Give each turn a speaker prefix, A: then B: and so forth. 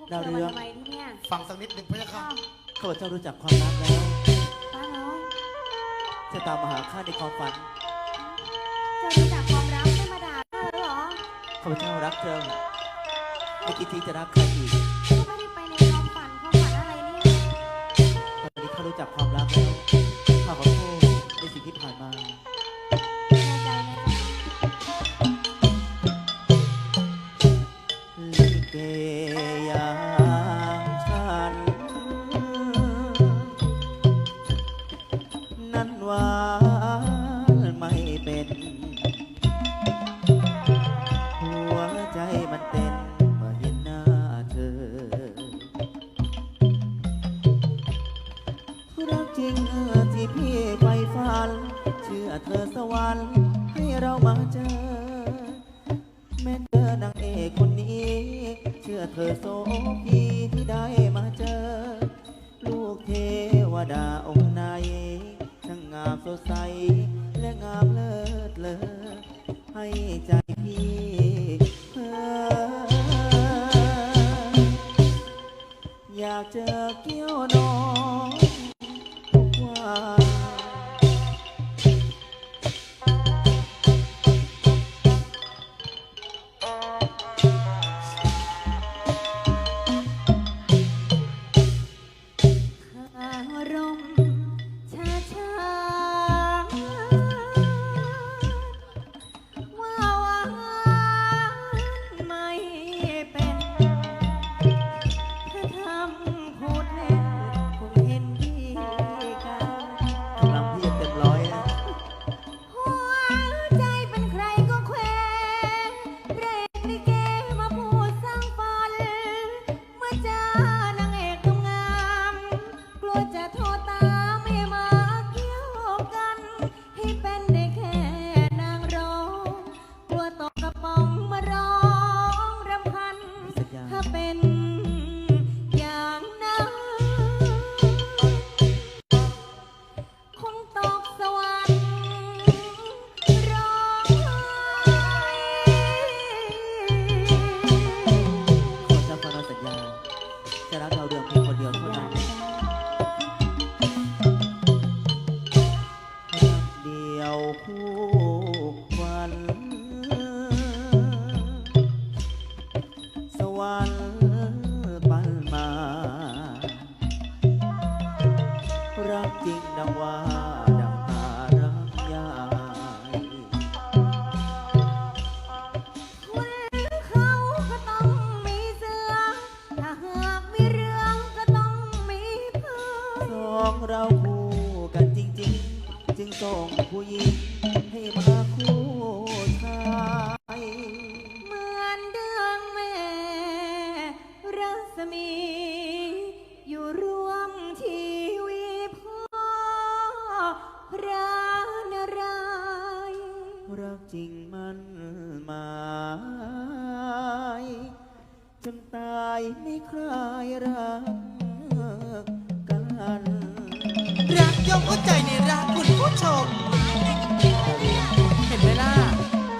A: พวก
B: ดาว
A: เธอ
B: เรื
A: มา
B: อง
A: ทำไมที่เนี่ย
C: ฟังสักนิดหนึ่งพะยะค่ะ
A: อ้าว
B: ข้าพเจ้ารู้จักความรักแล้ว
A: ป้าน้อย
B: จะตามมาหาข้าในความฝัน
A: เจะรู้จักความรักไม่มาด่าข้าแล้วเหรอ
B: ข้าพเจ้ารักเจ้าไม่คิดที่จะรักใครอีก
A: ก็ไม่ได้ไปในความฝันความฝันอะไรเนี่ย
B: ตอนนี้ข้ารู้จักความรักแล้ว
A: จ
B: ริงเออที่พี่ไฟฝัน เชื่อเธอสวรรค์ให้เรามาเจอ แม้เจอนางเอกคนนี้ เชื่อเธอโสพีที่ได้มาเจอ ลูกเทวดาองค์ไหนช่างงามสดใส และงามเลิศเลอให้ใจพี่เพ้ออยากเจอเกี้ยวน้อง heart. จะ
A: โทรตามไม่มาเกี่ยวกัน ให้เป็นได้แค่นางร้องกลัวตกกระป๋องมาร้องรำพัน
B: สัญญา
A: ถ้าเป็นอย่างนั้น คงตกสวรรค์ร้องไห้
B: ขอเจำฟังเราสัญญา จะรักเราเดืองเพียงคนเดียวเท่านั้น ส่งผู้หญิงให้มาคู่ชาย
A: เหมือนเดืองแม่รัศมี อยู่ร่วมทีวีพ่อพระนารายณ์
B: รักจริงมันหมายจนตายไม่คลายรักกัน
D: รักยกหัวใจในรัก ผู้ชม